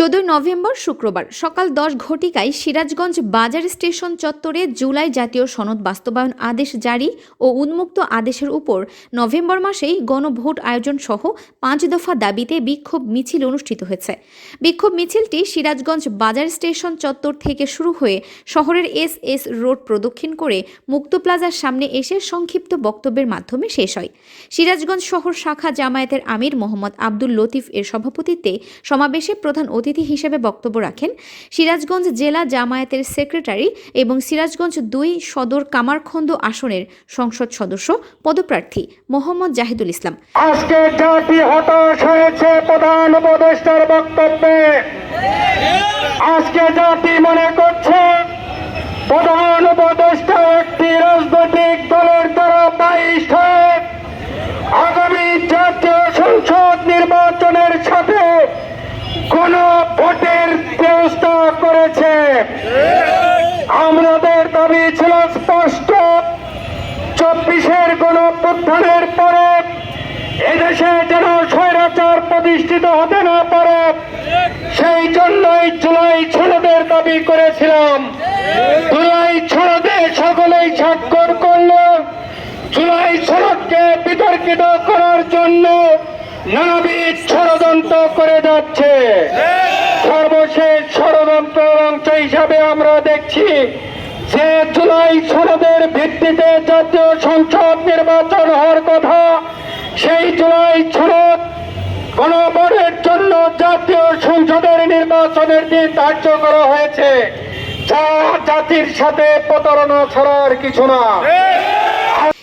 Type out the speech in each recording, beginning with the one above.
চোদ্দই নভেম্বর শুক্রবার সকাল দশ ঘটিকায় সিরাজগঞ্জ বাজার স্টেশন চত্বরে জুলাই জাতীয় সনদ বাস্তবায়ন আদেশ জারি ও উন্মুক্ত আদেশের উপর নভেম্বর মাসেই গণভোট আয়োজন সহ পাঁচ দফা দাবিতে বিক্ষোভ মিছিল অনুষ্ঠিত হয়েছে। বিক্ষোভ মিছিলটি সিরাজগঞ্জ বাজার স্টেশন চত্বর থেকে শুরু হয়ে শহরের এস এস রোড প্রদক্ষিণ করে মুক্ত প্লাজার সামনে এসে সংক্ষিপ্ত বক্তব্যের মাধ্যমে শেষ হয়। সিরাজগঞ্জ শহর শাখা জামায়াতের আমির মোহাম্মদ আব্দুল লতিফ এর সভাপতিত্বে সমাবেশে প্রধান অতিথি হিসেবে বক্তব্য রাখেন সিরাজগঞ্জ জেলা জামায়াতের সেক্রেটারি এবং সিরাজগঞ্জ দুই সদর কামারখন্দ আসনের সংসদ সদস্য পদপ্রার্থী মোহাম্মদ জাহিদুল ইসলাম। আজকে জাতি হতাশ হয়েছে প্রধান উপদেষ্টার বক্তব্যে। আজকে জাতি মনে করছে প্রধান উপদেষ্টা একটি রাজনৈতিক দলের দ্বারা বাইশ হয়ে আগামী জাতীয় সংসদ নির্বাচনের সাথে কোন ভোটের ব্যবস্থা করেছে। আমাদের দাবি ছিল স্পষ্ট। চব্বিশের গণ অভ্যুত্থানের পরে এদেশে যেন স্বৈরাচার প্রতিষ্ঠিত হতে না পারে, সেই জন্যই জুলাই ছেলেদের দাবি করেছিলাম। জুলাই ছেলেদে সকলেই স্বাক্ষর করল। জুলাই ছেলেকে বিতর্কিত করার জন্য নানাবিধ ষড়যন্ত্র করে যাচ্ছে। সর্বশেষ ষড়যন্ত্র অংশ হিসাবে আমরা দেখছি যে জুলাই সনদের ভিত্তিতে জাতীয় সংসদ নির্বাচন হওয়ার কথা, সেই জুলাই সনদ গণভোটের জন্য জাতীয় সংসদের নির্বাচনের দিন ধার্য করা হয়েছে। যা জাতির সাথে প্রতারণা ছাড়ার কিছু না।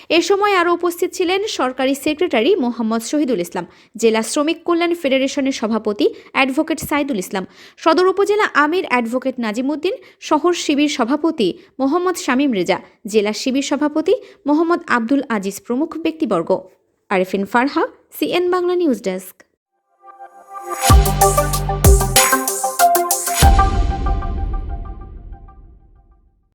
এ সময় আরও উপস্থিত ছিলেন সরকারি সেক্রেটারি মোহাম্মদ শহীদুল ইসলাম, জেলা শ্রমিক কল্যাণ ফেডারেশনের সভাপতি অ্যাডভোকেট সাইদুল ইসলাম, সদর উপজেলা আমির অ্যাডভোকেট নাজিমুদ্দিন, শহর শিবির সভাপতি মোহাম্মদ শামীম রেজা, জেলা শিবির সভাপতি মোহাম্মদ আব্দুল আজিজ প্রমুখ ব্যক্তিবর্গ। Arefin Farha, CN Bangla news desk.